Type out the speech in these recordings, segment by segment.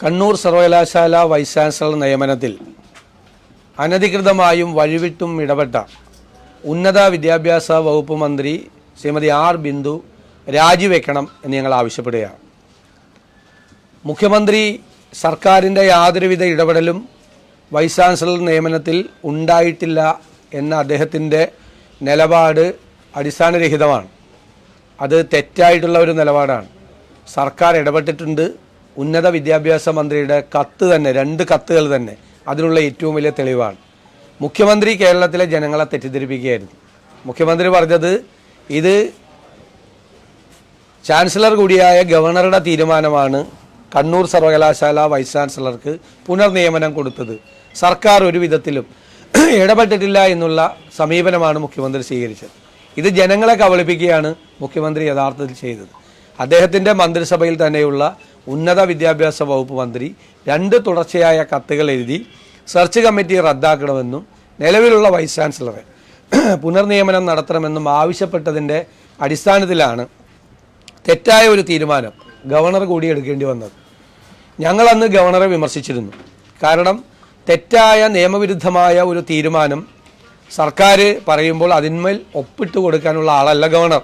കണ്ണൂർ സർവകലാശാല vice chancellor നിയമനത്തിൽ അനധികൃതമായും വഴിവിട്ടും ഇടപെട്ട ഉന്നത വിദ്യാഭ്യാസ വകുപ്പ് മന്ത്രി ശ്രീമതി ആർ ബിന്ദു രാജിവെക്കണം എന്ന് ഞങ്ങൾ ആവശ്യപ്പെടുകയാണ്. മുഖ്യമന്ത്രി സർക്കാരിന്റെ യാതൊരുവിധ ഇടപെടലും വൈസ് ചാൻസലർ നിയമനത്തിൽ ഉണ്ടായിട്ടില്ല എന്ന അദ്ദേഹത്തിന്റെ നിലപാട് അടിസ്ഥാനരഹിതമാണ്. അത് തെറ്റായിട്ടുള്ള ഒരു നിലപാടാണ്. സർക്കാർ ഇടപെട്ടിട്ടുണ്ട്. ഉന്നത വിദ്യാഭ്യാസ മന്ത്രിയുടെ കത്ത് തന്നെ രണ്ട് കത്തുകൾ തന്നെ അതിനുള്ള ഏറ്റവും വലിയ തെളിവാണ്. മുഖ്യമന്ത്രി കേരളത്തിലെ ജനങ്ങളെ തെറ്റിദ്ധരിപ്പിക്കുകയായിരുന്നു. മുഖ്യമന്ത്രി പറഞ്ഞത് ഇത് ചാൻസലർ കൂടിയായ ഗവർണറുടെ തീരുമാനമാണ് കണ്ണൂർ സർവകലാശാല വൈസ് ചാൻസലർക്ക് പുനർനിയമനം കൊടുത്തത്. സർക്കാർ ഒരു വിധത്തിലും ഇടപെട്ടിട്ടില്ല എന്നുള്ള സമീപനമാണ് മുഖ്യമന്ത്രി സ്വീകരിച്ചത്. ഇത് ജനങ്ങളെ കബളിപ്പിക്കുകയാണ് മുഖ്യമന്ത്രി യഥാർത്ഥത്തിൽ ചെയ്തത്. അദ്ദേഹത്തിന്റെ മന്ത്രിസഭയിൽ തന്നെയുള്ള ഉന്നത വിദ്യാഭ്യാസ വകുപ്പ് മന്ത്രി രണ്ട് തുടർച്ചയായ കത്തുകൾ എഴുതി സെർച്ച് കമ്മിറ്റി റദ്ദാക്കണമെന്നും നിലവിലുള്ള വൈസ് ചാൻസലറെ പുനർനിയമനം നടത്തണമെന്നും ആവശ്യപ്പെട്ടതിന്റെ അടിസ്ഥാനത്തിലാണ് തെറ്റായ ഒരു തീരുമാനം ഗവർണർ കൂടി എടുക്കേണ്ടി വന്നത്. ഞങ്ങളന്ന് ഗവർണറെ വിമർശിച്ചിരുന്നു. കാരണം തെറ്റായ നിയമവിരുദ്ധമായ ഒരു തീരുമാനം സർക്കാർ പറയുമ്പോൾ അതിന്മേൽ ഒപ്പിട്ട് കൊടുക്കാനുള്ള ആളല്ല ഗവർണർ.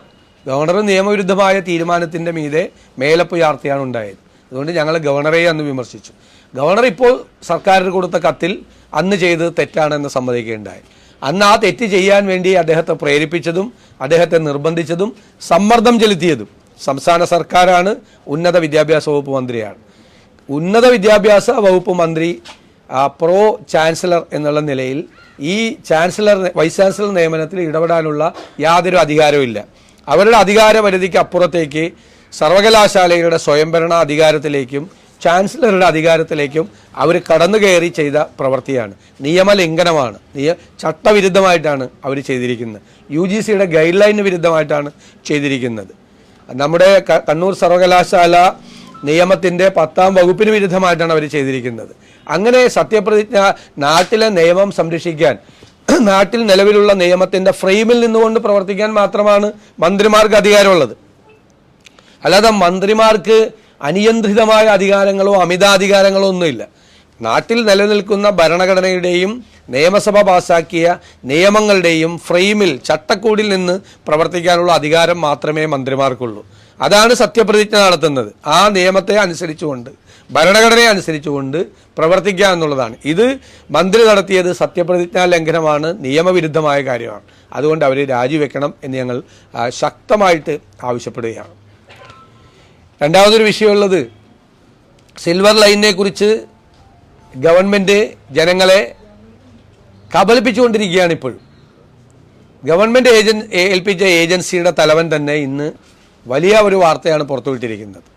ഗവർണർ നിയമവിരുദ്ധമായ തീരുമാനത്തിന്റെ മീതെ മേലപ്പുയാർത്തിയാണ് ഉണ്ടായത്. അതുകൊണ്ട് ഞങ്ങൾ ഗവർണറെ അന്ന് വിമർശിച്ചു. ഗവർണർ ഇപ്പോൾ സർക്കാരിന് കൊടുത്ത കത്തിൽ അന്ന് ചെയ്തത് തെറ്റാണെന്ന് സമ്മതിക്കുകയുണ്ടായി. അന്ന് ആ തെറ്റ് ചെയ്യാൻ വേണ്ടി അദ്ദേഹത്തെ പ്രേരിപ്പിച്ചതും അദ്ദേഹത്തെ നിർബന്ധിച്ചതും സമ്മർദ്ദം ചെലുത്തിയതും സംസ്ഥാന സർക്കാരാണ് ഉന്നത വിദ്യാഭ്യാസ വകുപ്പ് മന്ത്രിയാണ്. ഉന്നത വിദ്യാഭ്യാസ വകുപ്പ് മന്ത്രി പ്രോ ചാൻസലർ എന്നുള്ള നിലയിൽ ഈ ചാൻസലർ വൈസ് ചാൻസലർ നിയമനത്തിൽ ഇടപെടാനുള്ള യാതൊരു അധികാരവും അവരുടെ അധികാര പരിധിക്ക് അപ്പുറത്തേക്ക് സർവകലാശാലകളുടെ സ്വയംഭരണ അധികാരത്തിലേക്കും ചാൻസലറുടെ അധികാരത്തിലേക്കും അവർ കടന്നു കയറി ചെയ്ത പ്രവൃത്തിയാണ്. നിയമലംഘനമാണ്. നിയ ചട്ടവിരുദ്ധമായിട്ടാണ് അവർ ചെയ്തിരിക്കുന്നത്. യു ജി സിയുടെ ഗൈഡ് ലൈനിന് വിരുദ്ധമായിട്ടാണ് ചെയ്തിരിക്കുന്നത്. നമ്മുടെ കണ്ണൂർ സർവകലാശാല നിയമത്തിന്റെ പത്താം വകുപ്പിന് വിരുദ്ധമായിട്ടാണ് അവർ ചെയ്തിരിക്കുന്നത്. അങ്ങനെ സത്യപ്രതിജ്ഞ നാട്ടിലെ നിയമം സംരക്ഷിക്കാൻ നാട്ടിൽ നിലവിലുള്ള നിയമത്തിന്റെ ഫ്രെയിമിൽ നിന്നുകൊണ്ട് പ്രവർത്തിക്കാൻ മാത്രമാണ് മന്ത്രിമാർക്ക് അധികാരമുള്ളത്. അല്ലാതെ മന്ത്രിമാർക്ക് അനിയന്ത്രിതമായ അധികാരങ്ങളോ അമിതാധികാരങ്ങളോ ഒന്നുമില്ല. നാട്ടിൽ നിലനിൽക്കുന്ന ഭരണഘടനയുടെയും നിയമസഭ പാസാക്കിയ നിയമങ്ങളുടെയും ഫ്രെയിമിൽ ചട്ടക്കൂടിൽ നിന്ന് പ്രവർത്തിക്കാനുള്ള അധികാരം മാത്രമേ മന്ത്രിമാർക്കുള്ളൂ. അതാണ് സത്യപ്രതിജ്ഞ നടത്തുന്നത്. ആ നിയമത്തെ അനുസരിച്ചുകൊണ്ട് ഭരണഘടനയെ അനുസരിച്ചുകൊണ്ട് പ്രവർത്തിക്കുക എന്നുള്ളതാണ്. ഇത് മന്ത്രി നടത്തിയത് സത്യപ്രതിജ്ഞാ ലംഘനമാണ് നിയമവിരുദ്ധമായ കാര്യമാണ്. അതുകൊണ്ട് അവർ രാജിവെക്കണം എന്ന് ഞങ്ങൾ ശക്തമായിട്ട് ആവശ്യപ്പെടുകയാണ്. രണ്ടാമതൊരു വിഷയമുള്ളത് സിൽവർ ലൈനിനെ കുറിച്ച് ഗവൺമെന്റ് ജനങ്ങളെ കബളിപ്പിച്ചുകൊണ്ടിരിക്കുകയാണ് ഇപ്പോഴും. ഗവൺമെന്റ് ഏജൻ ഏൽപ്പിച്ച ഏജൻസിയുടെ തലവൻ തന്നെ ഇന്ന് വലിയ ഒരു വാർത്തയാണ് പുറത്തുവിട്ടിരിക്കുന്നത്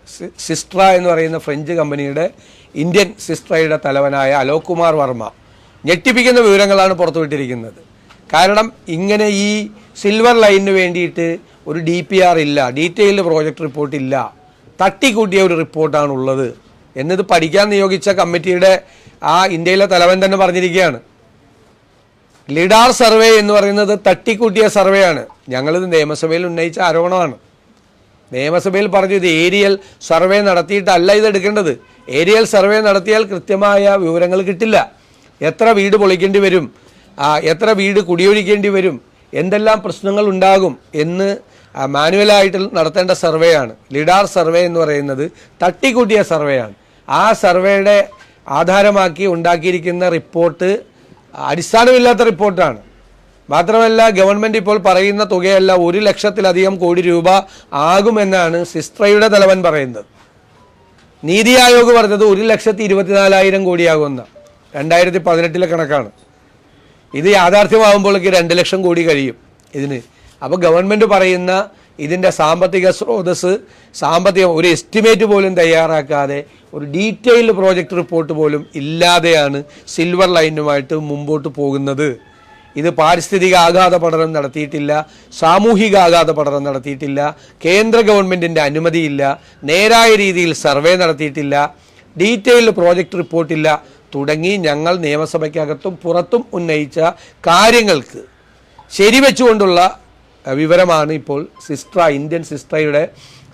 സിസ്ട്ര എന്ന് പറയുന്ന ഫ്രഞ്ച് കമ്പനിയുടെ ഇന്ത്യൻ സിസ്ട്രയുടെ തലവനായ അലോക് കുമാർ വർമ്മ ഞെട്ടിപ്പിക്കുന്ന വിവരങ്ങളാണ് പുറത്തുവിട്ടിരിക്കുന്നത് കാരണം ഇങ്ങനെ ഈ സിൽവർ ലൈനിന് വേണ്ടിയിട്ട് ഒരു ഡി പി ആർ ഇല്ല ഡീറ്റെയിൽഡ് പ്രോജക്റ്റ് റിപ്പോർട്ട് ഇല്ല തട്ടിക്കൂട്ടിയ ഒരു റിപ്പോർട്ടാണ് ഉള്ളത് എന്നത് പഠിക്കാൻ നിയോഗിച്ച കമ്മിറ്റിയുടെ ആ ഇന്ത്യയിലെ തലവൻ തന്നെ പറഞ്ഞിരിക്കുകയാണ്. ലിഡാർ സർവേ എന്ന് പറയുന്നത് തട്ടിക്കൂട്ടിയ സർവേയാണ്. ഞങ്ങളിത് നിയമസഭയിൽ ഉന്നയിച്ച ആരോപണമാണ്. നിയമസഭയിൽ പറഞ്ഞു ഇത് ഏരിയൽ സർവേ നടത്തിയിട്ടല്ല ഇത് എടുക്കേണ്ടത്. ഏരിയൽ സർവേ നടത്തിയാൽ കൃത്യമായ വിവരങ്ങൾ കിട്ടില്ല. എത്ര വീട് പൊളിക്കേണ്ടി വരും? എത്ര വീട് കുടിയൊഴിക്കേണ്ടി വരും? എന്തെല്ലാം പ്രശ്നങ്ങൾ ഉണ്ടാകും എന്ന് മാനുവലായിട്ട് നടത്തേണ്ട സർവേയാണ് ലിഡാർ സർവേ എന്ന് പറയുന്നത് തട്ടിക്കൂട്ടിയ സർവേയാണ് ആ സർവേയുടെ ആധാരമാക്കി ഉണ്ടാക്കിയിരിക്കുന്ന റിപ്പോർട്ട് അടിസ്ഥാനമില്ലാത്ത റിപ്പോർട്ടാണ്. മാത്രമല്ല ഗവൺമെന്റ് ഇപ്പോൾ പറയുന്ന തുകയല്ല ഒരു ലക്ഷത്തിലധികം കോടി രൂപ ആകുമെന്നാണ് സിസ്ട്രയുടെ തലവൻ പറയുന്നത്. നീതി ആയോഗ് പറഞ്ഞത് ഒരു ലക്ഷത്തി ഇരുപത്തിനാലായിരം കോടിയാകുമെന്ന രണ്ടായിരത്തി പതിനെട്ടിലെ കണക്കാണ്. ഇത് യാഥാർത്ഥ്യമാകുമ്പോഴേക്ക് രണ്ട് ലക്ഷം കോടി കഴിയും ഇതിന്. അപ്പോൾ ഗവൺമെന്റ് പറയുന്ന ഇതിന്റെ സാമ്പത്തിക സ്രോതസ് സാമ്പത്തിക ഒരു എസ്റ്റിമേറ്റ് പോലും തയ്യാറാക്കാതെ ഒരു ഡീറ്റെയിൽഡ് പ്രോജക്റ്റ് റിപ്പോർട്ട് പോലും ഇല്ലാതെയാണ് സിൽവർ ലൈനുമായിട്ട് മുമ്പോട്ട് പോകുന്നത്. ഇത് പാരിസ്ഥിതിക ആഘാത പഠനം നടത്തിയിട്ടില്ല സാമൂഹിക ആഘാത പഠനം നടത്തിയിട്ടില്ല കേന്ദ്ര ഗവൺമെന്റിന്റെ അനുമതിയില്ല നേരായ രീതിയിൽ സർവേ നടത്തിയിട്ടില്ല ഡീറ്റെയിൽഡ് പ്രോജക്റ്റ് റിപ്പോർട്ടില്ല. തുടങ്ങി ഞങ്ങൾ നിയമസഭയ്ക്കകത്തും പുറത്തും ഉന്നയിച്ച കാര്യങ്ങൾക്ക് ശരിവെച്ചുകൊണ്ടുള്ള വിവരമാണ് ഇപ്പോൾ സിസ്ട്ര ഇന്ത്യൻ സിസ്ട്രയുടെ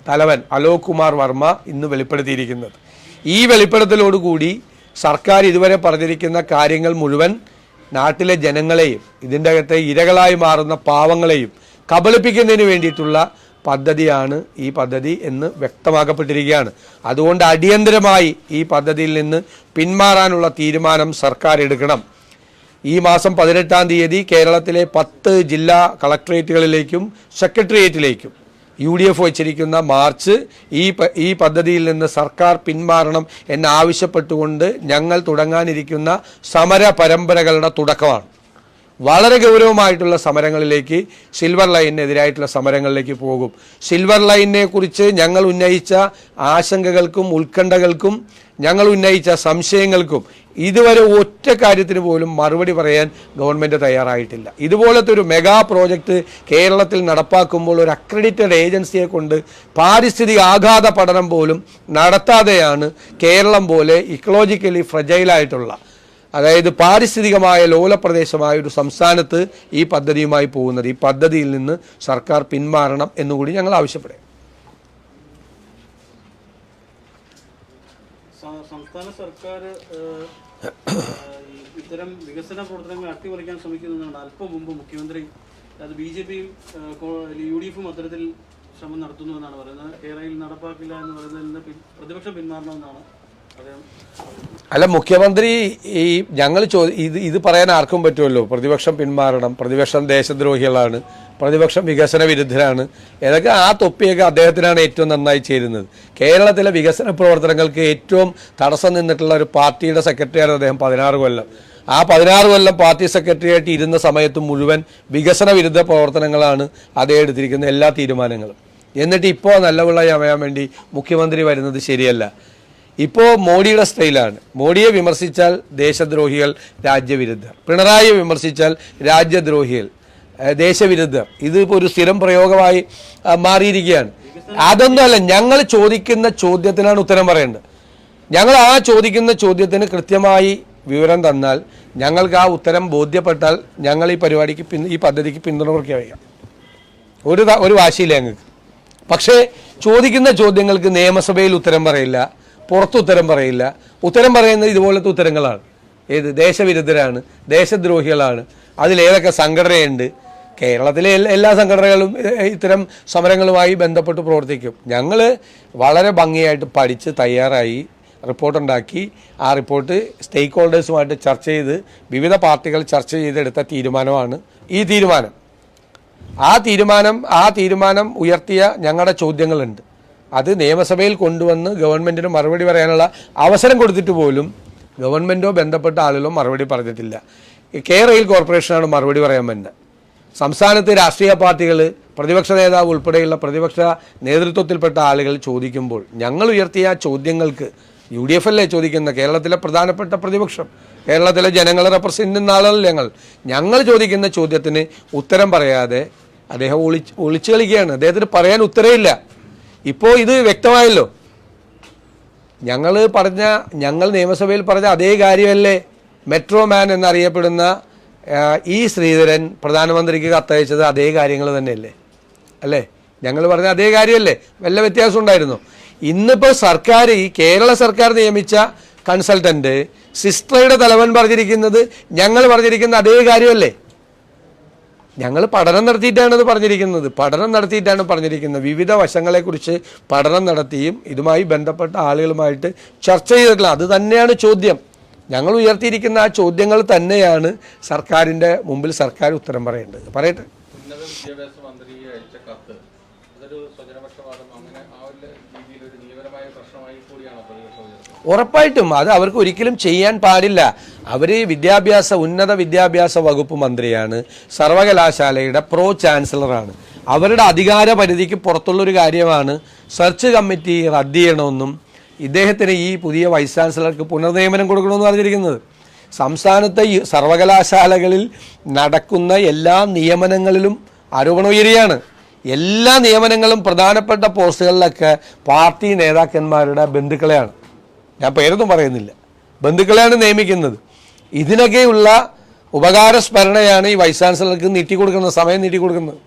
തലവൻ അലോക് കുമാർ വർമ്മ ഇന്ന് വെളിപ്പെടുത്തിയിരിക്കുന്നത്. ഈ വെളിപ്പെടുത്തലോടുകൂടി സർക്കാർ ഇതുവരെ പറഞ്ഞിരിക്കുന്ന കാര്യങ്ങൾ മുഴുവൻ നാട്ടിലെ ജനങ്ങളെയും ഇതിന്റെ അകത്തെ ഇരകളായി മാറുന്ന പാവങ്ങളെയും കബളിപ്പിക്കുന്നതിന് വേണ്ടിയിട്ടുള്ള പദ്ധതിയാണ് ഈ പദ്ധതി എന്ന് വ്യക്തമാക്കപ്പെട്ടിരിക്കുകയാണ്. അതുകൊണ്ട് അടിയന്തരമായി ഈ പദ്ധതിയിൽ നിന്ന് പിന്മാറാനുള്ള തീരുമാനം സർക്കാർ എടുക്കണം. ഈ മാസം പതിനെട്ടാം തീയതി കേരളത്തിലെ പത്ത് ജില്ലാ കളക്ട്രേറ്റുകളിലേക്കും സെക്രട്ടേറിയറ്റിലേക്കും യു ഡി എഫ് വച്ചിരിക്കുന്ന മാർച്ച് ഈ ഈ പദ്ധതിയിൽ നിന്ന് സർക്കാർ പിന്മാറണം എന്നാവശ്യപ്പെട്ടുകൊണ്ട് ഞങ്ങൾ തുടങ്ങാനിരിക്കുന്ന സമര പരമ്പരകളുടെ തുടക്കമാണ്. വളരെ ഗൗരവമായിട്ടുള്ള സമരങ്ങളിലേക്ക് സിൽവർ ലൈനിനെതിരായിട്ടുള്ള സമരങ്ങളിലേക്ക് പോകും. സിൽവർ ലൈനിനെ കുറിച്ച് ഞങ്ങൾ ഉന്നയിച്ച ആശങ്കകൾക്കും ഉത്കണ്ഠകൾക്കും ഞങ്ങൾ ഉന്നയിച്ച സംശയങ്ങൾക്കും ഇതുവരെ ഒറ്റ കാര്യത്തിന് പോലും മറുപടി പറയാൻ ഗവൺമെന്റ് തയ്യാറായിട്ടില്ല. ഇതുപോലത്തെ ഒരു മെഗാ പ്രോജക്റ്റ് കേരളത്തിൽ നടപ്പാക്കുമ്പോൾ ഒരു അക്രഡിറ്റഡ് ഏജൻസിയെ കൊണ്ട് പാരിസ്ഥിതിക ആഘാത പഠനം പോലും നടത്താതെയാണ് കേരളം പോലെ ഇക്കോളജിക്കലി ഫ്രജൈലായിട്ടുള്ള അതായത് പാരിസ്ഥിതികമായ ലോലപ്രദേശമായ ഒരു സംസ്ഥാനത്ത് ഈ പദ്ധതിയുമായി പോകുന്നത്. ഈ പദ്ധതിയിൽ നിന്ന് സർക്കാർ പിന്മാറണം എന്നുകൂടി ഞങ്ങൾ ആവശ്യപ്പെടും സംസ്ഥാന സർക്കാർ ഇത്തരം വികസന പ്രവർത്തനങ്ങൾ അട്ടിമറിക്കാൻ ശ്രമിക്കുന്നതാണ് അല്പം മുമ്പ് മുഖ്യമന്ത്രി. അത് ബി ജെ പിയും യു ഡി എഫും അത്തരത്തിൽ ശ്രമം നടത്തുന്നു എന്നാണ് പറയുന്നത്. കേരളയിൽ നടപ്പാക്കില്ല എന്ന് പറയുന്നതിൽ നിന്ന് പ്രതിപക്ഷം പിന്മാറണമെന്നാണ് അല്ല മുഖ്യമന്ത്രി ഈ ഞങ്ങൾ ചോ ഇത് ഇത് പറയാൻ ആർക്കും പറ്റുമല്ലോ. പ്രതിപക്ഷം പിന്മാറണം. പ്രതിപക്ഷം ദേശദ്രോഹികളാണ്. പ്രതിപക്ഷം വികസന വിരുദ്ധരാണ്. ഏതൊക്കെ ആ തൊപ്പിയൊക്കെ അദ്ദേഹത്തിനാണ് ഏറ്റവും നന്നായി ചേരുന്നത്. കേരളത്തിലെ വികസന പ്രവർത്തനങ്ങൾക്ക് ഏറ്റവും തടസ്സം നിന്നിട്ടുള്ള ഒരു പാർട്ടിയുടെ സെക്രട്ടറിയാണ് അദ്ദേഹം പതിനാറ് കൊല്ലം. ആ പതിനാറ് കൊല്ലം പാർട്ടി സെക്രട്ടറി ആയിട്ട് ഇരുന്ന സമയത്ത് മുഴുവൻ വികസന വിരുദ്ധ പ്രവർത്തനങ്ങളാണ് അദ്ദേഹം എടുത്തിരിക്കുന്ന എല്ലാ തീരുമാനങ്ങളും. എന്നിട്ട് ഇപ്പോൾ നല്ലവിള അമയാൻ വേണ്ടി മുഖ്യമന്ത്രി വരുന്നത് ശരിയല്ല. ഇപ്പോൾ മോഡിയുടെ സ്റ്റൈലാണ് മോഡിയെ വിമർശിച്ചാൽ ദേശദ്രോഹികൾ രാജ്യവിരുദ്ധർ. പിണറായിയെ വിമർശിച്ചാൽ രാജ്യദ്രോഹികൾ ദേശവിരുദ്ധ ദേശവിരുദ്ധർ. ഇത് ഇപ്പോൾ ഒരു സ്ഥിരം പ്രയോഗമായി മാറിയിരിക്കുകയാണ്. അതൊന്നുമല്ല ഞങ്ങൾ ചോദിക്കുന്ന ചോദ്യത്തിനാണ് ഉത്തരം പറയേണ്ടത്. ഞങ്ങൾ ആ ചോദിക്കുന്ന ചോദ്യത്തിന് കൃത്യമായി വിവരം തന്നാൽ ഞങ്ങൾക്ക് ആ ഉത്തരം ബോധ്യപ്പെട്ടാൽ ഞങ്ങൾ ഈ പരിപാടിക്ക് പിൻ ഈ പദ്ധതിക്ക് പിന്തുണ പ്രഖ്യാപിക്കാം ഒരു ഒരു വാശിയില്ല ഞങ്ങൾക്ക്. പക്ഷേ ചോദിക്കുന്ന ചോദ്യങ്ങൾക്ക് നിയമസഭയിൽ ഉത്തരം പറയില്ല. പുറത്ത് ഉത്തരം പറയില്ല. ഉത്തരം പറയുന്നത് ഇതുപോലത്തെ ഉത്തരങ്ങളാണ്. ഏത് ദേശവിരുദ്ധരാണ് ദേശദ്രോഹികളാണ് അതിലേതൊക്കെ സംഘടനയുണ്ട്. കേരളത്തിലെ എല്ലാ- സംഘടനകളും ഇത്തരം സമരങ്ങളുമായി ബന്ധപ്പെട്ട് പ്രവർത്തിക്കും. ഞങ്ങൾ വളരെ ഭംഗിയായിട്ട് പഠിച്ച് തയ്യാറായി റിപ്പോർട്ടുണ്ടാക്കി ആ റിപ്പോർട്ട് സ്റ്റേക്ക് ഹോൾഡേഴ്സുമായിട്ട് ചർച്ച ചെയ്ത് വിവിധ പാർട്ടികൾ ചർച്ച ചെയ്തെടുത്ത തീരുമാനമാണ് ഈ തീരുമാനം. ആ തീരുമാനം ആ തീരുമാനം ഉയർത്തിയ ഞങ്ങളുടെ ചോദ്യങ്ങളുണ്ട്. അത് നിയമസഭയിൽ കൊണ്ടുവന്ന് ഗവൺമെന്റിന് മറുപടി പറയാനുള്ള അവസരം കൊടുത്തിട്ട് പോലും ഗവൺമെന്റോ ബന്ധപ്പെട്ട ആളുകളോ മറുപടി പറഞ്ഞിട്ടില്ല. കെ റെയിൽ കോർപ്പറേഷനാണ് മറുപടി പറയാൻ വേണ്ടത് സംസ്ഥാനത്ത് രാഷ്ട്രീയ പാർട്ടികൾ പ്രതിപക്ഷ നേതാവ് ഉൾപ്പെടെയുള്ള പ്രതിപക്ഷ നേതൃത്വത്തിൽപ്പെട്ട ആളുകൾ ചോദിക്കുമ്പോൾ ഞങ്ങൾ ഉയർത്തിയ ചോദ്യങ്ങൾക്ക് യു ഡി എഫ് അല്ലേ ചോദിക്കുന്ന കേരളത്തിലെ പ്രധാനപ്പെട്ട പ്രതിപക്ഷം കേരളത്തിലെ ജനങ്ങളെ റെപ്രസെന്റ് ചെയ്യുന്ന ആളല്ല ഞങ്ങൾ. ഞങ്ങൾ ചോദിക്കുന്ന ചോദ്യത്തിന് ഉത്തരം പറയാതെ അദ്ദേഹം ഒളിച്ച് ഒളിച്ചു കളിക്കുകയാണ്. അദ്ദേഹത്തിന് പറയാൻ ഉത്തരവില്ല. ഇപ്പോൾ ഇത് വ്യക്തമായല്ലോ. ഞങ്ങൾ പറഞ്ഞ ഞങ്ങൾ നിയമസഭയിൽ പറഞ്ഞ അതേ കാര്യമല്ലേ മെട്രോ മാൻ എന്നറിയപ്പെടുന്ന ഈ ശ്രീധരൻ പ്രധാനമന്ത്രിക്ക് കത്തയച്ചത് അതേ കാര്യങ്ങൾ തന്നെയല്ലേ? അല്ലേ? ഞങ്ങൾ പറഞ്ഞ അതേ കാര്യമല്ലേ? വല്ല വ്യത്യാസം ഉണ്ടായിരുന്നു? ഇന്നിപ്പോൾ സർക്കാർ ഈ കേരള സർക്കാർ നിയമിച്ച കൺസൾട്ടന്റ് സിസ്റ്ററുടെ തലവൻ പറഞ്ഞിരിക്കുന്നത് ഞങ്ങൾ പറഞ്ഞിരിക്കുന്ന അതേ കാര്യമല്ലേ? ഞങ്ങൾ പഠനം നടത്തിയിട്ടാണ് ഇത് പറഞ്ഞിരിക്കുന്നത്. പഠനം നടത്തിയിട്ടാണ് പറഞ്ഞിരിക്കുന്നത്. വിവിധ വശങ്ങളെക്കുറിച്ച് പഠനം നടത്തിയും ഇതുമായി ബന്ധപ്പെട്ട ആളുകളുമായിട്ട് ചർച്ച ചെയ്തിട്ടില്ല അത് തന്നെയാണ് ചോദ്യം. ഞങ്ങൾ ഉയർത്തിയിരിക്കുന്ന ആ ചോദ്യങ്ങൾ തന്നെയാണ് സർക്കാരിന്റെ മുമ്പിൽ സർക്കാർ ഉത്തരം പറയേണ്ടത്. പറയട്ടെ ഉന്നത വിദ്യാഭ്യാസ മന്ത്രി അയച്ച കത്ത് അതൊരു സ്വജനപക്ഷപാതം അങ്ങനെ ആ ഒരു രീതിയിൽ ഒരു നിയമപരമായ പ്രശ്നമായി കൂടിയാണോ പ്രതിപക്ഷം ഉയർത്തുന്നത് ഉറപ്പായിട്ടും അത് അവർക്ക് ഒരിക്കലും ചെയ്യാൻ പാടില്ല. അവർ വിദ്യാഭ്യാസ ഉന്നത വിദ്യാഭ്യാസ വകുപ്പ് മന്ത്രിയാണ്. സർവകലാശാലയുടെ പ്രോ ചാൻസലറാണ്. അവരുടെ അധികാര പരിധിക്ക് പുറത്തുള്ളൊരു കാര്യമാണ് സെർച്ച് കമ്മിറ്റി റദ്ദ് ചെയ്യണമെന്നും ഇദ്ദേഹത്തിന് ഈ പുതിയ വൈസ് ചാൻസലർക്ക് പുനർനിയമനം കൊടുക്കണമെന്ന് പറഞ്ഞിരിക്കുന്നത്. സംസ്ഥാനത്തെ സർവകലാശാലകളിൽ നടക്കുന്ന എല്ലാ നിയമനങ്ങളിലും ആരോപണം ഉയരുകയാണ്. എല്ലാ നിയമനങ്ങളും പ്രധാനപ്പെട്ട പോസ്റ്റുകളിലൊക്കെ പാർട്ടി നേതാക്കന്മാരുടെ ബന്ധുക്കളെയാണ്. ഞാൻ പേരൊന്നും പറയുന്നില്ല. ബന്ധുക്കളെയാണ് നിയമിക്കുന്നത്. ഇതിനൊക്കെയുള്ള ഉപകാരസ്മരണയാണ് ഈ വൈസ് ചാൻസലർക്ക് നീട്ടിക്കൊടുക്കുന്നത് സമയം നീട്ടിക്കൊടുക്കുന്നത്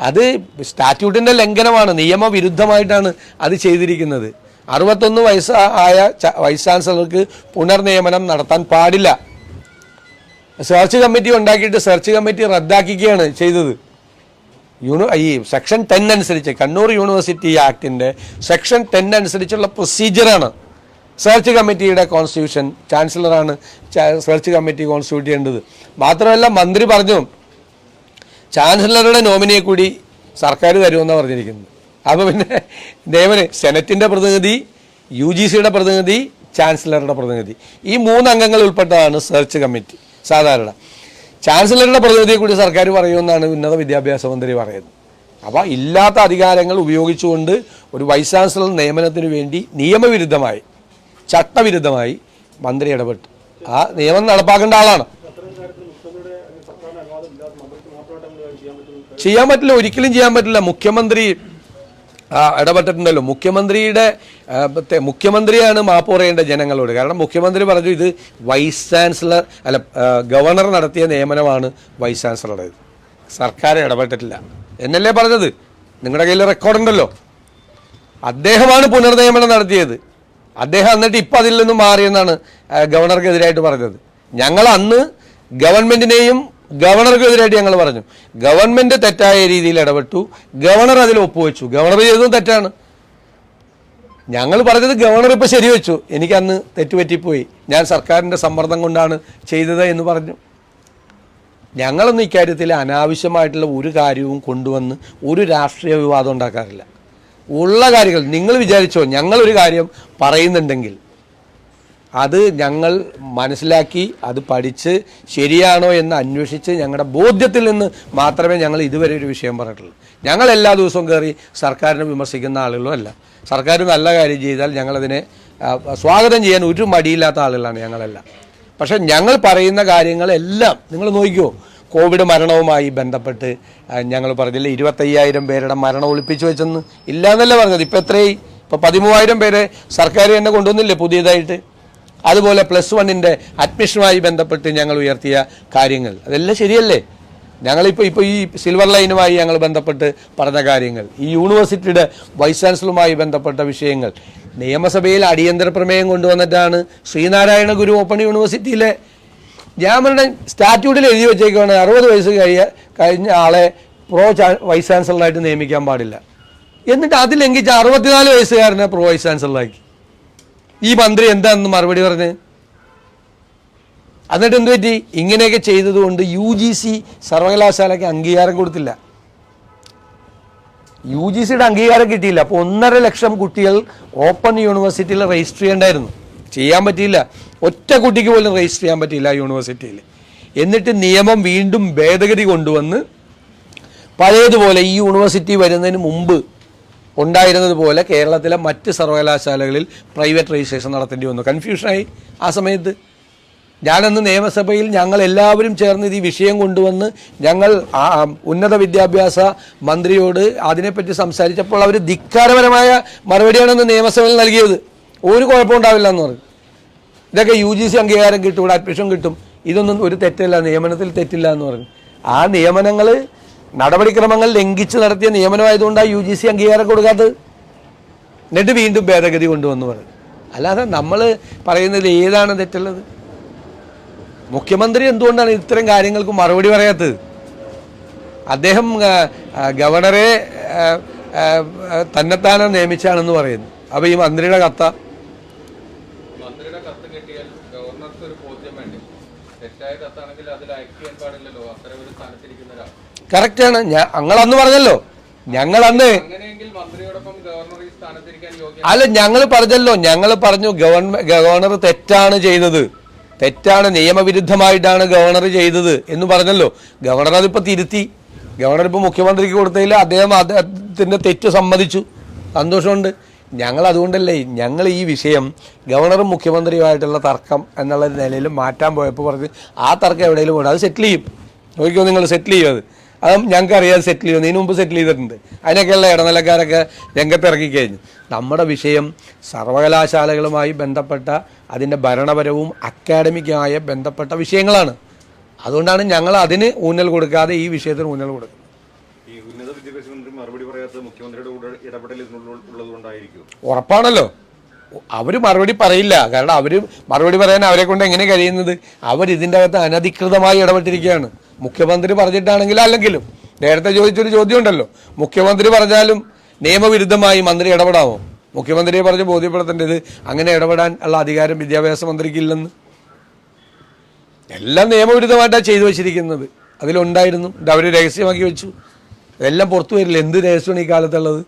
അത് സ്റ്റാറ്റ്യൂട്ടിന്റെ ലംഘനമാണ്. നിയമവിരുദ്ധമായിട്ടാണ് അത് ചെയ്തിരിക്കുന്നത്. അറുപത്തൊന്ന് വയസ്സ് ആയ വൈസ് ചാൻസലർക്ക് പുനർനിയമനം നടത്താൻ പാടില്ല. സെർച്ച് കമ്മിറ്റി ഉണ്ടാക്കിയിട്ട് സെർച്ച് കമ്മിറ്റി റദ്ദാക്കിക്കുകയാണ് ചെയ്തത്. യൂണി ഈ സെക്ഷൻ ടെൻ അനുസരിച്ച് കണ്ണൂർ യൂണിവേഴ്സിറ്റി ആക്ടിന്റെ സെക്ഷൻ ടെൻ അനുസരിച്ചുള്ള പ്രൊസീജിയറാണ് സെർച്ച് കമ്മിറ്റിയുടെ കോൺസ്റ്റിറ്റ്യൂഷൻ ചാൻസലറാണ് സെർച്ച് കമ്മിറ്റി കോൺസ്റ്റിറ്റ്യൂട്ട് ചെയ്യേണ്ടത്. മാത്രമല്ല മന്ത്രി പറഞ്ഞു ചാൻസലറുടെ നോമിനിയെ കൂടി സർക്കാർ തരുമെന്നാണ് പറഞ്ഞിരിക്കുന്നത്. അപ്പോൾ പിന്നെ ദേവന് സെനറ്റിന്റെ പ്രതിനിധി യു ജി സിയുടെ പ്രതിനിധി ചാൻസലറുടെ പ്രതിനിധി. ഈ മൂന്ന് അംഗങ്ങൾ ഉൾപ്പെട്ടതാണ് സെർച്ച് കമ്മിറ്റി സാധാരണ. ചാൻസലറുടെ പ്രതിനിധിയെ കൂടി സർക്കാർ പറയുമെന്നാണ് ഉന്നത വിദ്യാഭ്യാസ മന്ത്രി പറയുന്നത്. അപ്പോൾ ഇല്ലാത്ത അധികാരങ്ങൾ ഉപയോഗിച്ചുകൊണ്ട് ഒരു വൈസ് ചാൻസലർ നിയമനത്തിന് വേണ്ടി നിയമവിരുദ്ധമായി ചട്ടവിരുദ്ധമായി മന്ത്രി ഇടപെട്ടു. ആ നിയമം നടപ്പാക്കേണ്ട ആളാണ്. ചെയ്യാൻ പറ്റില്ല ഒരിക്കലും ചെയ്യാൻ പറ്റില്ല. മുഖ്യമന്ത്രി ഇടപെട്ടിട്ടുണ്ടല്ലോ. മുഖ്യമന്ത്രിയുടെ മുഖ്യമന്ത്രിയാണ് മാപ്പ് പറയേണ്ട ജനങ്ങളോട്. കാരണം മുഖ്യമന്ത്രി പറഞ്ഞു ഇത് വൈസ് ചാൻസലർ അല്ല ഗവർണർ നടത്തിയ നിയമനമാണ് വൈസ് ചാൻസലറുടേത്. സർക്കാർ ഇടപെട്ടിട്ടില്ല. എന്നല്ലേ പറഞ്ഞത്? നിങ്ങളുടെ കയ്യിൽ റെക്കോർഡുണ്ടല്ലോ അദ്ദേഹമാണ് പുനർനിയമനം നടത്തിയത്. അദ്ദേഹം എന്നിട്ട് ഇപ്പം അതിൽ നിന്ന് മാറിയെന്നാണ് ഗവർണർക്കെതിരായിട്ട് പറഞ്ഞത്. ഞങ്ങൾ അന്ന് ഗവൺമെന്റിനെയും ഗവർണർക്കെതിരായിട്ട് ഞങ്ങൾ പറഞ്ഞു. ഗവൺമെന്റ് തെറ്റായ രീതിയിൽ ഇടപെട്ടു. ഗവർണർ അതിൽ ഒപ്പുവെച്ചു. ഗവർണർ ചെയ്തതും തെറ്റാണ്. ഞങ്ങൾ പറഞ്ഞത് ഗവർണർ ഇപ്പോൾ ശരിവെച്ചു. എനിക്ക് അന്ന് തെറ്റുപറ്റിപ്പോയി. ഞാൻ സർക്കാരിന്റെ സമ്മർദ്ദം കൊണ്ടാണ് ചെയ്തത് എന്ന് പറഞ്ഞു. ഞങ്ങളൊന്നും ഇക്കാര്യത്തിൽ അനാവശ്യമായിട്ടുള്ള ഒരു കാര്യവും കൊണ്ടുവന്ന് ഒരു രാഷ്ട്രീയ വിവാദം ഉണ്ടാക്കാറില്ല. ഉള്ള കാര്യങ്ങൾ നിങ്ങൾ വിചാരിച്ചോ ഞങ്ങളൊരു കാര്യം പറയുന്നുണ്ടെങ്കിൽ അത് ഞങ്ങൾ മനസ്സിലാക്കി അത് പഠിച്ച് ശരിയാണോ എന്ന് അന്വേഷിച്ച് ഞങ്ങളുടെ ബോധ്യത്തിൽ നിന്ന് മാത്രമേ ഞങ്ങൾ ഇതുവരെ ഒരു വിഷയം പറഞ്ഞിട്ടുള്ളൂ. ഞങ്ങൾ എല്ലാ ദിവസവും കയറി സർക്കാരിനെ വിമർശിക്കുന്ന ആളുകളും അല്ല. സർക്കാർ നല്ല കാര്യം ചെയ്താൽ ഞങ്ങളതിനെ സ്വാഗതം ചെയ്യാൻ ഒരു മടിയില്ലാത്ത ആളുകളാണ് ഞങ്ങളെല്ലാം. പക്ഷെ ഞങ്ങൾ പറയുന്ന കാര്യങ്ങളെല്ലാം നിങ്ങൾ നോക്കിക്കോ കോവിഡ് മരണവുമായി ബന്ധപ്പെട്ട് ഞങ്ങൾ പറഞ്ഞില്ലേ ഇരുപത്തയ്യായിരം പേരുടെ മരണം ഒളിപ്പിച്ചു വെച്ചെന്ന്. ഇല്ല എന്നല്ലേ പറഞ്ഞത്. ഇപ്പം എത്രയായി? ഇപ്പോൾ പതിമൂവായിരം പേരെ സർക്കാർ തന്നെ കൊണ്ടുവന്നില്ലേ പുതിയതായിട്ട്? അതുപോലെ പ്ലസ് വണ്ണിന്റെ അഡ്മിഷനുമായി ബന്ധപ്പെട്ട് ഞങ്ങൾ ഉയർത്തിയ കാര്യങ്ങൾ. അതെല്ലാം ശരിയല്ലേ? ഞങ്ങളിപ്പോൾ ഇപ്പോൾ ഈ സിൽവർ ലൈനുമായി ഞങ്ങൾ ബന്ധപ്പെട്ട് പറഞ്ഞ കാര്യങ്ങൾ. ഈ യൂണിവേഴ്സിറ്റിയുടെ വൈസ് ചാൻസലറുമായി ബന്ധപ്പെട്ട വിഷയങ്ങൾ. നിയമസഭയിൽ അടിയന്തര പ്രമേയം കൊണ്ടുവന്നിട്ടാണ് ശ്രീനാരായണ ഗുരു ഓപ്പൺ യൂണിവേഴ്സിറ്റിയിലെ പറഞ്ഞ സ്റ്റാറ്റ്യൂട്ടിൽ എഴുതി വെച്ചേക്കാണ് അറുപത് വയസ്സ് കഴിയ കഴിഞ്ഞ ആളെ പ്രോ വൈസ് ചാൻസലറായിട്ട് നിയമിക്കാൻ പാടില്ല. എന്നിട്ട് അത് അറുപത്തിനാല് വയസ്സുകാരനെ പ്രോ വൈസ് ചാൻസലറാക്കി ഈ മന്ത്രി എന്താണെന്ന് മറുപടി പറഞ്ഞ്? എന്നിട്ട് എന്ത് പറ്റി? ഇങ്ങനെയൊക്കെ ചെയ്തതുകൊണ്ട് യു ജി സി സർവകലാശാലയ്ക്ക് അംഗീകാരം കൊടുത്തില്ല. യു ജി സിയുടെ അംഗീകാരം കിട്ടിയില്ല. അപ്പോൾ ഒന്നര ലക്ഷം കുട്ടികൾ ഓപ്പൺ യൂണിവേഴ്സിറ്റിയിൽ രജിസ്റ്റർ ചെയ്യേണ്ടായിരുന്നു. ചെയ്യാൻ പറ്റിയില്ല. ഒറ്റ കുട്ടിക്ക് പോലും രജിസ്റ്റർ ചെയ്യാൻ പറ്റിയില്ല യൂണിവേഴ്സിറ്റിയിൽ. എന്നിട്ട് നിയമം വീണ്ടും ഭേദഗതി കൊണ്ടുവന്ന് പഴയതുപോലെ ഈ യൂണിവേഴ്സിറ്റി വരുന്നതിന് മുമ്പ് ഉണ്ടായിരുന്നത് പോലെ കേരളത്തിലെ മറ്റ് സർവകലാശാലകളിൽ പ്രൈവറ്റ് രജിസ്ട്രേഷൻ നടത്തേണ്ടി വന്നു. കൺഫ്യൂഷനായി ആ സമയത്ത് ഞാനന്ന് നിയമസഭയിൽ ഞങ്ങൾ എല്ലാവരും ചേർന്ന് ഈ വിഷയം കൊണ്ടുവന്ന് ഞങ്ങൾ ഉന്നത വിദ്യാഭ്യാസ മന്ത്രിയോട് അതിനെപ്പറ്റി സംസാരിച്ചപ്പോൾ അവർ ധിക്കാരപരമായ മറുപടിയാണെന്ന് നിയമസഭയിൽ നൽകിയത്. ഒരു കുഴപ്പമുണ്ടാവില്ല എന്ന് പറഞ്ഞു. ഇതൊക്കെ യു ജി സി അംഗീകാരം കിട്ടും ഇവിടെ അഡ്മിഷൻ കിട്ടും. ഇതൊന്നും ഒരു തെറ്റല്ല നിയമനത്തിൽ തെറ്റില്ല എന്ന് പറഞ്ഞു. ആ നിയമനങ്ങൾ നടപടിക്രമങ്ങൾ ലംഘിച്ച് നടത്തിയ നിയമനമായതുകൊണ്ടാണ് യു ജി സി അംഗീകാരം കൊടുക്കാത്തത്? എന്നിട്ട് വീണ്ടും ഭേദഗതി കൊണ്ടുവന്നു പറഞ്ഞു. അല്ലാതെ നമ്മൾ പറയുന്നത് ഏതാണ് തെറ്റുള്ളത്? മുഖ്യമന്ത്രി എന്തുകൊണ്ടാണ് ഇത്തരം കാര്യങ്ങൾക്ക് മറുപടി പറയാത്തത്? അദ്ദേഹം ഗവർണറെ തന്നെത്താനെ നിയമിച്ചാണെന്ന് പറയുന്നു. അപ്പോൾ ഈ മന്ത്രിയുടെ കത്ത മന്ത്രിയുടെ കത്ത് കിട്ടിയാൽ ഗവർണർക്ക് ഒരു ബോധ്യം വേണ്ടേ തെറ്റായ കത്താണെങ്കിൽ അതിൽ അയക്ക് ചെയ്യാൻ പാടില്ലല്ലോ അത്തരം ഒരു സ്ഥാനത്തിരിക്കുന്ന ഒരാൾ കറക്റ്റാണ് ഞാൻ ഞങ്ങൾ അന്ന് പറഞ്ഞല്ലോ. ഞങ്ങൾ അന്ന് അല്ല ഞങ്ങൾ പറഞ്ഞല്ലോ. ഞങ്ങൾ പറഞ്ഞു ഗവർണർ തെറ്റാണ് ചെയ്തത്. തെറ്റാണ്. നിയമവിരുദ്ധമായിട്ടാണ് ഗവർണർ ചെയ്തത് എന്ന് പറഞ്ഞല്ലോ. ഗവർണർ അതിപ്പോൾ തിരുത്തി. ഗവർണർ ഇപ്പോൾ മുഖ്യമന്ത്രിക്ക് കൊടുത്തതിൽ അദ്ദേഹം അദ്ദേഹത്തിന്റെ തെറ്റ് സമ്മതിച്ചു. സന്തോഷമുണ്ട്. ഞങ്ങൾ അതുകൊണ്ടല്ലേ ഞങ്ങൾ ഈ വിഷയം ഗവർണറും മുഖ്യമന്ത്രിയുമായിട്ടുള്ള തർക്കം എന്നുള്ള നിലയിൽ മാറ്റാൻ പോയപ്പോൾ പറഞ്ഞ് ആ തർക്കം എവിടെയെങ്കിലും പോകണം അത് സെറ്റിൽ ചെയ്യും. നോക്കിയോ നിങ്ങൾ സെറ്റിൽ ചെയ്യും അത്. അത് ഞങ്ങൾക്ക് അറിയാതെ സെറ്റിൽ ചെയ്യുന്നു ഇതിനു മുമ്പ് സെറ്റിൽ ചെയ്തിട്ടുണ്ട്. അതിനൊക്കെയുള്ള ഇടനിലക്കാരൊക്കെ രംഗത്തിറക്കി കഴിഞ്ഞു നമ്മുടെ വിഷയം സർവകലാശാലകളുമായി ബന്ധപ്പെട്ട അതിന്റെ ഭരണപരവും അക്കാഡമിക്കുമായ ബന്ധപ്പെട്ട വിഷയങ്ങളാണ്. അതുകൊണ്ടാണ് ഞങ്ങൾ അതിന് ഊന്നൽ കൊടുക്കാതെ ഈ വിഷയത്തിന് ഊന്നൽ കൊടുക്കുന്നത്. ഉറപ്പാണല്ലോ. അവർ മറുപടി പറയില്ല. കാരണം അവർ മറുപടി പറയാൻ അവരെ കൊണ്ട് എങ്ങനെ കഴിയുന്നത്? അവർ ഇതിന്റെ അകത്ത് അനധികൃതമായി ഇടപെട്ടിരിക്കുകയാണ്. മുഖ്യമന്ത്രി പറഞ്ഞിട്ടാണെങ്കിൽ അല്ലെങ്കിലും. നേരത്തെ ചോദിച്ചൊരു ചോദ്യം ഉണ്ടല്ലോ മുഖ്യമന്ത്രി പറഞ്ഞാലും നിയമവിരുദ്ധമായി മന്ത്രി ഇടപെടാമോ? മുഖ്യമന്ത്രിയെ പറഞ്ഞ് ബോധ്യപ്പെടുത്തേണ്ടത് അങ്ങനെ ഇടപെടാൻ ഉള്ള അധികാരം വിദ്യാഭ്യാസ മന്ത്രിക്ക് ഇല്ലെന്ന്. എല്ലാം നിയമവിരുദ്ധമായിട്ടാണ് ചെയ്തു വെച്ചിരിക്കുന്നത്. അതിലുണ്ടായിരുന്നു. അവർ രഹസ്യമാക്കി വെച്ചു. എല്ലാം പുറത്തു വരില്ല. എന്ത് രഹസ്യമാണ് ഈ കാലത്തുള്ളത്?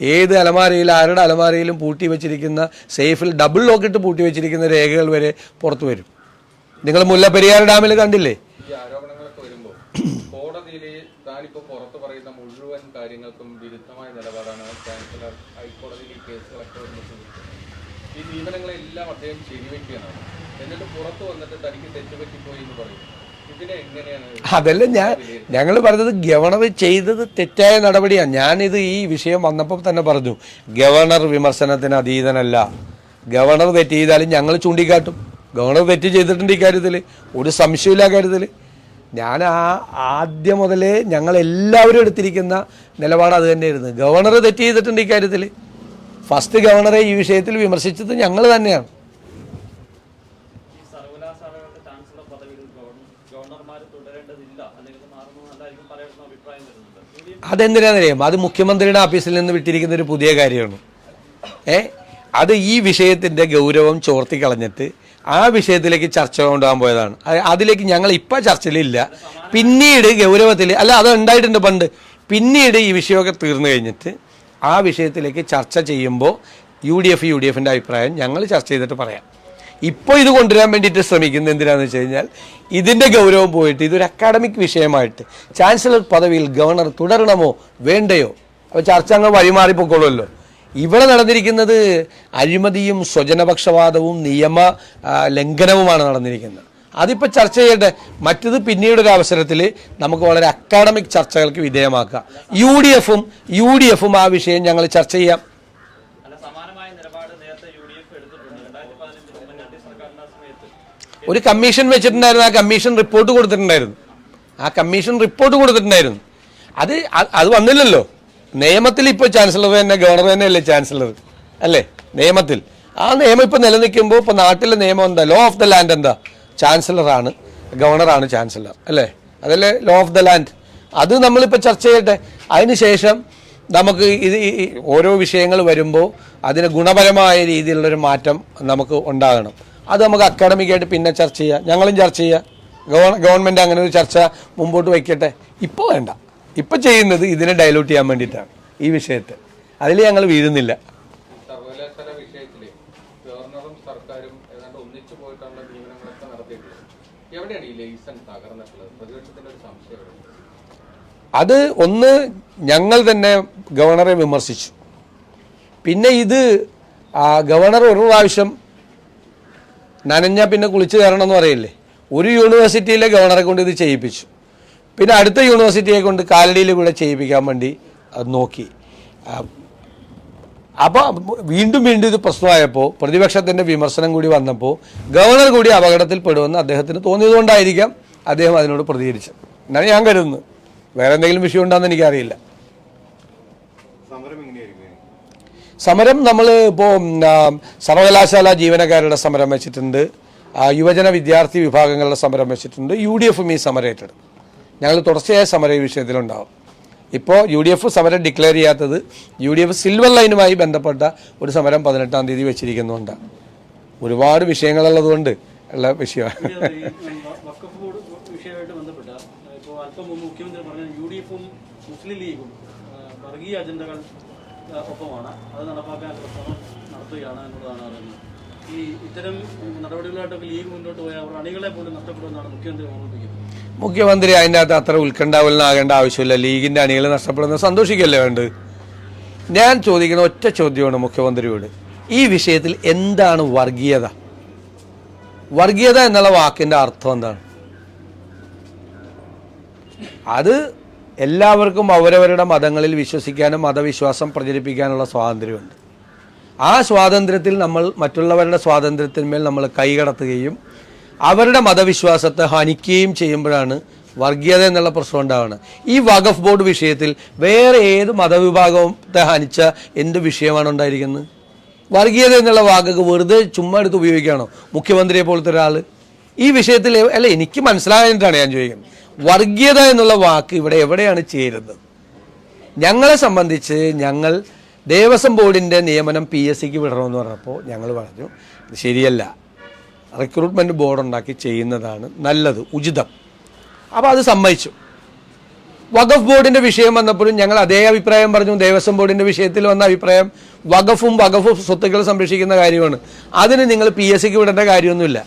ഏത് അലമാരയിൽ ആരുടെ അലമാരയിലും പൂട്ടി വെച്ചിരിക്കുന്ന സേഫിൽ ഡബിൾ ലോക്കിട്ട് പൂട്ടി വെച്ചിരിക്കുന്ന രേഖകൾ വരെ പുറത്തു വരും. നിങ്ങൾ മുല്ലപ്പെരിയാർ ഡാമിൽ കണ്ടില്ലേ? കോടതിയിൽ താനിപ്പോ പുറത്തു പറയുന്ന മുഴുവൻ കാര്യങ്ങൾക്കും വിരുദ്ധമായ നിലപാടാണ് ചാൻസലർ ഹൈക്കോടതിയിൽ ഈ കേസുകളൊക്കെ സ്വീകരിക്കുന്നത്. ഈ നിയമനങ്ങളെല്ലാം അദ്ദേഹം ശരിവെക്കുകയാണ്. എന്നിട്ട് പുറത്തു വന്നിട്ട് തനിക്ക് തെറ്റുപറ്റിപ്പോയി എന്ന് പറയും. അതല്ല ഞാൻ ഞങ്ങൾ പറഞ്ഞത് ഗവർണർ ചെയ്തത് തെറ്റായ നടപടിയാണ് ഞാനിത് ഈ വിഷയം വന്നപ്പോൾ തന്നെ പറഞ്ഞു ഗവർണർ വിമർശനത്തിന് അതീതനല്ല. ഗവർണർ തെറ്റ് ചെയ്താലും ഞങ്ങൾ ചൂണ്ടിക്കാട്ടും. ഗവർണർ തെറ്റ് ചെയ്തിട്ടുണ്ട് ഈ കാര്യത്തിൽ ഒരു സംശയമില്ല കാര്യത്തിൽ ഞാൻ ആ ആദ്യം മുതലേ ഞങ്ങളെല്ലാവരും എടുത്തിരിക്കുന്ന നിലപാട് അത് തന്നെയായിരുന്നു. ഗവർണർ തെറ്റ് ചെയ്തിട്ടുണ്ട് ഈ കാര്യത്തിൽ ഫസ്റ്റ് ഗവർണറെ ഈ വിഷയത്തിൽ വിമർശിച്ചത് ഞങ്ങൾ തന്നെയാണ്. അതെന്തിനാണെന്നറിയാം അത് മുഖ്യമന്ത്രിയുടെ ഓഫീസിൽ നിന്ന് വിട്ടിരിക്കുന്ന ഒരു പുതിയ കാര്യമാണ്. ഏ? അത് ഈ വിഷയത്തിന്റെ ഗൗരവം ചോർത്തി കളഞ്ഞിട്ട് ആ വിഷയത്തിലേക്ക് ചർച്ച കൊണ്ടുപോകാൻ പോയതാണ്. അതിലേക്ക് ഞങ്ങൾ ഇപ്പൊ ചർച്ചയിലില്ല. പിന്നീട് ഗൗരവത്തിൽ അല്ല അത് ഉണ്ടായിട്ടുണ്ട് പണ്ട്. പിന്നീട് ഈ വിഷയമൊക്കെ തീർന്നു കഴിഞ്ഞിട്ട് ആ വിഷയത്തിലേക്ക് ചർച്ച ചെയ്യുമ്പോൾ U D F U D എഫിന്റെ അഭിപ്രായം ഞങ്ങൾ ചർച്ച ചെയ്തിട്ട് പറയാം. ഇപ്പോൾ ഇത് കൊണ്ടുവരാൻ വേണ്ടിയിട്ട് ശ്രമിക്കുന്നത് എന്തിനാണെന്ന് വെച്ച് കഴിഞ്ഞാൽ ഇതിന്റെ ഗൗരവം പോയിട്ട് ഇതൊരു അക്കാഡമിക് വിഷയമായിട്ട് ചാൻസലർ പദവിയിൽ ഗവർണർ തുടരണമോ വേണ്ടയോ? അപ്പോൾ ചർച്ച അങ്ങ് വഴിമാറിപ്പോക്കോളുമല്ലോ ഇവിടെ നടന്നിരിക്കുന്നത് അഴിമതിയും സ്വജനപക്ഷപാതവും നിയമ ലംഘനവുമാണ് നടന്നിരിക്കുന്നത്. അതിപ്പോൾ ചർച്ച ചെയ്യട്ടെ. മറ്റത് പിന്നീടൊരു അവസരത്തിൽ നമുക്ക് വളരെ അക്കാഡമിക് ചർച്ചകൾക്ക് വിധേയമാക്കാം. യു ഡി എഫും യു ഡി എഫും ആ വിഷയം ഞങ്ങൾ ചർച്ച ചെയ്യാം. ഒരു കമ്മീഷൻ വെച്ചിട്ടുണ്ടായിരുന്നു. ആ കമ്മീഷൻ റിപ്പോർട്ട് കൊടുത്തിട്ടുണ്ടായിരുന്നു. ആ കമ്മീഷൻ റിപ്പോർട്ട് കൊടുത്തിട്ടുണ്ടായിരുന്നു. അത് അത് വന്നില്ലല്ലോ. നിയമത്തിൽ ഇപ്പോൾ ചാൻസലർ തന്നെ ഗവർണർ തന്നെ അല്ലേ ചാൻസലർ? അല്ലേ? നിയമത്തിൽ. ആ നിയമം ഇപ്പോൾ നിലനിൽക്കുമ്പോൾ ഇപ്പോൾ നാട്ടിലെ നിയമം എന്താ? ലോ ഓഫ് ദ ലാൻഡ് എന്താ? ചാൻസലറാണ് ഗവർണറാണ് ചാൻസലർ അല്ലേ? അതല്ലേ ലോ ഓഫ് ദ ലാൻഡ് അത് നമ്മളിപ്പോൾ ചർച്ച ചെയ്യട്ടെ. അതിനുശേഷം നമുക്ക് ഇത് ഓരോ വിഷയങ്ങൾ വരുമ്പോൾ അതിന് ഗുണപരമായ രീതിയിലുള്ളൊരു മാറ്റം നമുക്ക് ഉണ്ടാകണം. അത് നമുക്ക് അക്കാഡമിക്കായിട്ട് പിന്നെ ചർച്ച ചെയ്യാം. ഞങ്ങളും ചർച്ച ചെയ്യാം. ഗവൺ ഗവൺമെന്റ് അങ്ങനെ ഒരു ചർച്ച മുമ്പോട്ട് വയ്ക്കട്ടെ. ഇപ്പോൾ വേണ്ട. ഇപ്പോൾ ചെയ്യുന്നത് ഇതിനെ ഡയലൂട്ട് ചെയ്യാൻ വേണ്ടിയിട്ടാണ് ഈ വിഷയത്തെ. അതിൽ ഞങ്ങൾ വീഴുന്നില്ല. സർവകലാശാല വിഷയത്തിൽ ഗവർണറും സർക്കാരും ഏതാണ്ട് ഒന്നിച്ചു നിയമനങ്ങളൊക്കെ എവിടെയാണ് ഈ ലൈസൻ തകർന്നിട്ടുള്ളത്? പ്രതിപക്ഷത്തിന്റെ ഒരു സംശയം അത് ഒന്ന് ഞങ്ങൾ തന്നെ ഗവർണറെ വിമർശിച്ചു. പിന്നെ ഇത് ആ, ഗവർണർ ഒരു പ്രാവശ്യം നനഞ്ഞാൽ പിന്നെ കുളിച്ചു കയറണം എന്ന് പറയില്ലേ? ഒരു യൂണിവേഴ്സിറ്റിയിലെ ഗവർണറെ കൊണ്ട് ഇത് ചെയ്യിപ്പിച്ചു. പിന്നെ അടുത്ത യൂണിവേഴ്സിറ്റിയെ കൊണ്ട് കാലടിയിൽ കൂടെ ചെയ്യിപ്പിക്കാൻ വേണ്ടി നോക്കി. അപ്പോൾ വീണ്ടും വീണ്ടും ഇത് പ്രശ്നമായപ്പോൾ പ്രതിപക്ഷത്തിന്റെ വിമർശനം കൂടി വന്നപ്പോൾ ഗവർണർ കൂടി അപകടത്തിൽ പെടുമെന്ന് അദ്ദേഹത്തിന് തോന്നിയതുകൊണ്ടായിരിക്കാം അദ്ദേഹം അതിനോട് പ്രതികരിച്ചത്. എന്നാണ് ഞാൻ കരുതുന്നത്. വേറെ എന്തെങ്കിലും വിഷയം ഉണ്ടാകുന്ന എനിക്കറിയില്ല. സമരം നമ്മൾ ഇപ്പോൾ സർവകലാശാല ജീവനക്കാരുടെ സമരം വെച്ചിട്ടുണ്ട്. യുവജന വിദ്യാർത്ഥി വിഭാഗങ്ങളുടെ സമരം വെച്ചിട്ടുണ്ട്. യു ഡി എഫും ഈ സമരം ഏറ്റെടുക്കും ഞങ്ങൾ തുടർച്ചയായ സമര ഈ വിഷയത്തിലുണ്ടാവും. ഇപ്പോൾ യു ഡി എഫ് സമരം ഡിക്ലെയർ ചെയ്യാത്തത് യു ഡി എഫ് സിൽവർ ലൈനുമായി ബന്ധപ്പെട്ട ഒരു സമരം പതിനെട്ടാം തീയതി വെച്ചിരിക്കുന്നുണ്ട്. ഒരുപാട് വിഷയങ്ങളുള്ളതുകൊണ്ട് ഉള്ള വിഷയമാണ്. വർഗീയ അജണ്ടകൾ ഒപ്പമാണ്. അത് നടപ്പാക്കാൻ ശ്രമം നടത്തുകയാണ് അറിയുന്നത്. ഈ ഇത്തരം നടപടികളായിട്ടൊക്കെ ലീഗ് മുന്നോട്ട് പോയാൽ അവർ അണികളെ പോലും നഷ്ടപ്പെടുമെന്നാണ് മുഖ്യമന്ത്രി ഓർമ്മിപ്പിക്കുന്നത്. മുഖ്യമന്ത്രി അതിന്റെ അകത്ത് അത്ര ഉത്കണ്ഠാവലനാകേണ്ട ആവശ്യമില്ല. ലീഗിന്റെ അണികൾ നഷ്ടപ്പെടുന്നത് സന്തോഷിക്കല്ലേ വേണ്ടത്? ഞാൻ ചോദിക്കുന്ന ഒറ്റ ചോദ്യമാണ് മുഖ്യമന്ത്രിയോട്. ഈ വിഷയത്തിൽ എന്താണ് വർഗീയത? വർഗീയത എന്നുള്ള വാക്കിന്റെ അർത്ഥം എന്താണ്? അത് എല്ലാവർക്കും അവരവരുടെ മതങ്ങളിൽ വിശ്വസിക്കാനും മതവിശ്വാസം പ്രചരിപ്പിക്കാനുള്ള സ്വാതന്ത്ര്യമുണ്ട്. ആ സ്വാതന്ത്ര്യത്തിൽ നമ്മൾ മറ്റുള്ളവരുടെ സ്വാതന്ത്ര്യത്തിന്മേൽ നമ്മൾ കൈകടത്തുകയും അവരുടെ മതവിശ്വാസത്തെ ഹനിക്കുകയും ചെയ്യുമ്പോഴാണ് വർഗീയത എന്നുള്ള പ്രശ്നം ഉണ്ടാവുന്നത്. ഈ വഖഫ് ബോർഡ് വിഷയത്തിൽ വേറെ ഏത് മതവിഭാഗത്തെ ഹനിച്ച എന്ത് വിഷയമാണ് ഉണ്ടായിരിക്കുന്നത്? വർഗീയത എന്നുള്ള വാക്കൊക്കെ വെറുതെ ചുമ്മാ എടുത്ത് ഉപയോഗിക്കുകയാണോ? മുഖ്യമന്ത്രിയെ പോലത്തെ ഒരാൾ. ഈ വിഷയത്തിൽ അല്ല എനിക്ക് മനസ്സിലാകാനായിട്ടാണ് ഞാൻ ചോദിക്കുന്നത്. വർഗീയത എന്നുള്ള വാക്ക് ഇവിടെ എവിടെയാണ് ചേരുന്നത്? ഞങ്ങളെ സംബന്ധിച്ച് ഞങ്ങൾ ദേവസ്വം ബോർഡിന്റെ നിയമനം പി എസ് സിക്ക് വിടണമെന്ന് പറഞ്ഞപ്പോൾ ഞങ്ങൾ പറഞ്ഞു ശരിയല്ല. റിക്രൂട്ട്മെന്റ് ബോർഡ് ഉണ്ടാക്കി ചെയ്യുന്നതാണ് നല്ലത് ഉചിതം. അപ്പോൾ അത് സമ്മതിച്ചു. വഖഫ് ബോർഡിന്റെ വിഷയം വന്നപ്പോഴും ഞങ്ങൾ അതേ അഭിപ്രായം പറഞ്ഞു. ദേവസ്വം ബോർഡിന്റെ വിഷയത്തിൽ വന്ന അഭിപ്രായം വഖഫും വഖഫ് സ്വത്തുക്കൾ സംരക്ഷിക്കുന്ന കാര്യമാണ്. അതിന് നിങ്ങൾ പി എസ് സിക്ക് വിടേണ്ട കാര്യമൊന്നുമില്ല.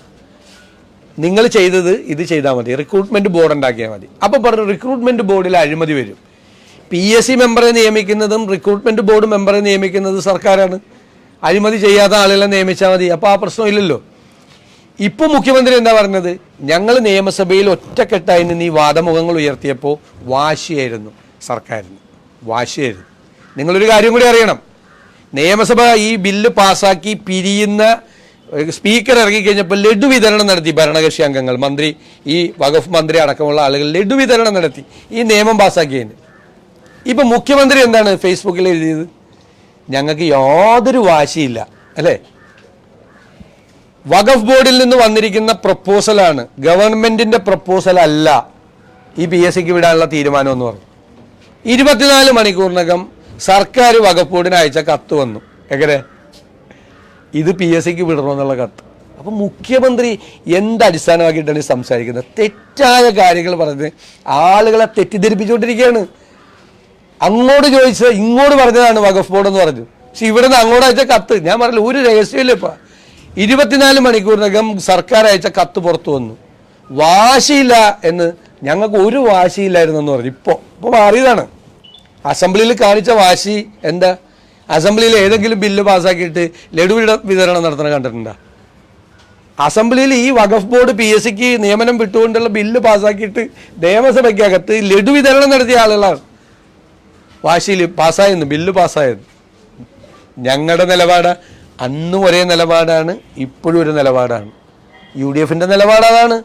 നിങ്ങൾ ചെയ്തത് ഇത് ചെയ്താൽ മതി. റിക്രൂട്ട്മെന്റ് ബോർഡ് ഉണ്ടാക്കിയാൽ മതി. അപ്പോൾ പറഞ്ഞു റിക്രൂട്ട്മെന്റ് ബോർഡിൽ അഴിമതി വരും. പി എസ് സി മെമ്പറെ നിയമിക്കുന്നതും റിക്രൂട്ട്മെന്റ് ബോർഡ് മെമ്പറെ നിയമിക്കുന്നത് സർക്കാരാണ്. അഴിമതി ചെയ്യാത്ത ആളുകളെ നിയമിച്ചാൽ മതി. അപ്പോൾ ആ പ്രശ്നമില്ലല്ലോ. ഇപ്പോൾ മുഖ്യമന്ത്രി എന്താ പറഞ്ഞത്? ഞങ്ങൾ നിയമസഭയിൽ ഒറ്റക്കെട്ടായി നിന്ന് ഈ വാദമുഖങ്ങൾ ഉയർത്തിയപ്പോൾ വാശിയായിരുന്നു സർക്കാരിന്. വാശിയായിരുന്നു. നിങ്ങളൊരു കാര്യം കൂടി അറിയണം. നിയമസഭ ഈ ബില്ല് പാസാക്കി പിരിയുന്ന സ്പീക്കർ ഇറങ്ങിക്കഴിഞ്ഞപ്പോൾ ലഡു വിതരണം നടത്തി ഭരണകക്ഷി അംഗങ്ങൾ മന്ത്രി ഈ വകുപ്പ് മന്ത്രി അടക്കമുള്ള ആളുകൾ ലഡു വിതരണം നടത്തി ഈ നിയമം പാസ്സാക്കിയതിന്. ഇപ്പം മുഖ്യമന്ത്രി എന്താണ് ഫേസ്ബുക്കിൽ എഴുതിയത്? ഞങ്ങൾക്ക് യാതൊരു വാശിയില്ല അല്ലേ? വഖഫ് ബോർഡിൽ നിന്ന് വന്നിരിക്കുന്ന പ്രപ്പോസലാണ്. ഗവൺമെന്റിന്റെ പ്രപ്പോസൽ അല്ല ഈ പി എസ് സിക്ക് വിടാനുള്ള തീരുമാനം എന്ന് പറഞ്ഞു. ഇരുപത്തിനാല് മണിക്കൂറിനകം സർക്കാർ വഖഫ് ബോർഡിന് അയച്ച കത്ത് വന്നു. എങ്ങനെ? ഇത് പി എസ് സിക്ക് വിടണമെന്നുള്ള കത്ത്. അപ്പൊ മുഖ്യമന്ത്രി എന്ത് അടിസ്ഥാനമാക്കിയിട്ടാണ് ഈ സംസാരിക്കുന്നത്? തെറ്റായ കാര്യങ്ങൾ പറഞ്ഞ് ആളുകളെ തെറ്റിദ്ധരിപ്പിച്ചുകൊണ്ടിരിക്കുകയാണ്. അങ്ങോട്ട് ചോദിച്ചത് ഇങ്ങോട്ട് പറഞ്ഞതാണ് വഖഫ് ബോർഡ് എന്ന് പറഞ്ഞു. പക്ഷെ ഇവിടെ നിന്ന് അങ്ങോട്ട് അയച്ച കത്ത്. ഞാൻ പറഞ്ഞില്ല ഒരു രഹസ്യമില്ല ഇപ്പൊ. ഇരുപത്തിനാല് മണിക്കൂറിനകം സർക്കാർ അയച്ച കത്ത് പുറത്തു വന്നു. വാശിയില്ല എന്ന് ഞങ്ങൾക്ക് ഒരു വാശിയില്ലായിരുന്നു എന്ന് പറഞ്ഞു. ഇപ്പോൾ ഇപ്പോൾ മാറിയതാണ്. അസംബ്ലിയിൽ കാണിച്ച വാശി എന്താ? അസംബ്ലിയിൽ ഏതെങ്കിലും ബില്ല് പാസ്സാക്കിയിട്ട് ലഡു വിതരണം നടത്തണ കണ്ടിട്ടുണ്ടോ? അസംബ്ലിയിൽ ഈ വഖഫ് ബോർഡ് പി എസ് സിക്ക് നിയമനം വിട്ടുകൊണ്ടുള്ള ബില്ല് പാസ്സാക്കിയിട്ട് നിയമസഭയ്ക്കകത്ത് ലഡു വിതരണം നടത്തിയ ആളുകളാണ്. വാശിയിൽ പാസ്സായെന്ന് ബില്ല് പാസ്സായിരുന്നു ഞങ്ങളുടെ നിലപാട്. അന്നും ഒരേ നിലപാടാണ് ഇപ്പോഴും ഒരു നിലപാടാണ്. യു ഡി എഫിന്റെ നിലപാട് അതാണ്.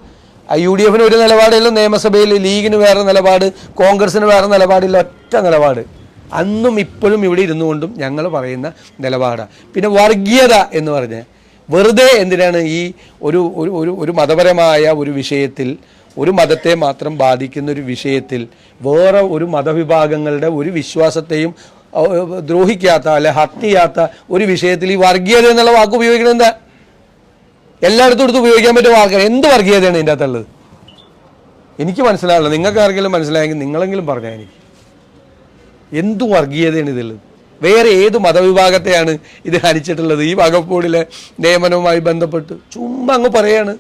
യു ഡി എഫിന് ഒരു നിലപാടില്ല നിയമസഭയിൽ ലീഗിന് വേറെ നിലപാട് കോൺഗ്രസിന് വേറെ നിലപാടില്ല ഒറ്റ നിലപാട്. അന്നും ഇപ്പോഴും ഇവിടെ ഇരുന്നു കൊണ്ടും ഞങ്ങൾ പറയുന്ന നിലപാടാണ് പിന്നെ വർഗീയത എന്ന് പറഞ്ഞ് വെറുതെ എന്തിനാണ് ഈ ഒരു ഒരു ഒരു മതപരമായ ഒരു വിഷയത്തിൽ ഒരു മതത്തെ മാത്രം ബാധിക്കുന്ന ഒരു വിഷയത്തിൽ വേറെ ഒരു മതവിഭാഗങ്ങളുടെ ഒരു വിശ്വാസത്തെയും ദ്രോഹിക്കാത്ത അല്ലെ ഹത്യ ചെയ്യാത്ത ഒരു വിഷയത്തിൽ ഈ വർഗീയത എന്നുള്ള വാക്ക് ഉപയോഗിക്കുന്നത് എന്താ? എല്ലായിടത്തും എടുത്ത് ഉപയോഗിക്കാൻ പറ്റിയ വാക്കാണ്. എന്ത് വർഗീയതയാണ് ഇതിന്റെ അകത്തുള്ളത്? എനിക്ക് മനസ്സിലാവില്ല. നിങ്ങൾക്ക് ആർക്കെങ്കിലും മനസ്സിലായെങ്കിൽ നിങ്ങളെങ്കിലും പറഞ്ഞാൽ എനിക്ക്. എന്ത് വർഗീയതയാണ് ഇതിലുള്ളത് വേറെ ഏത് മതവിഭാഗത്തെയാണ് ഇത് ഹനിച്ചിട്ടുള്ളത് ഈ വകപ്പോടിലെ നിയമനവുമായി ബന്ധപ്പെട്ട് ചുമ്മാ അങ്ങ് പറയാണ്.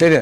ശരി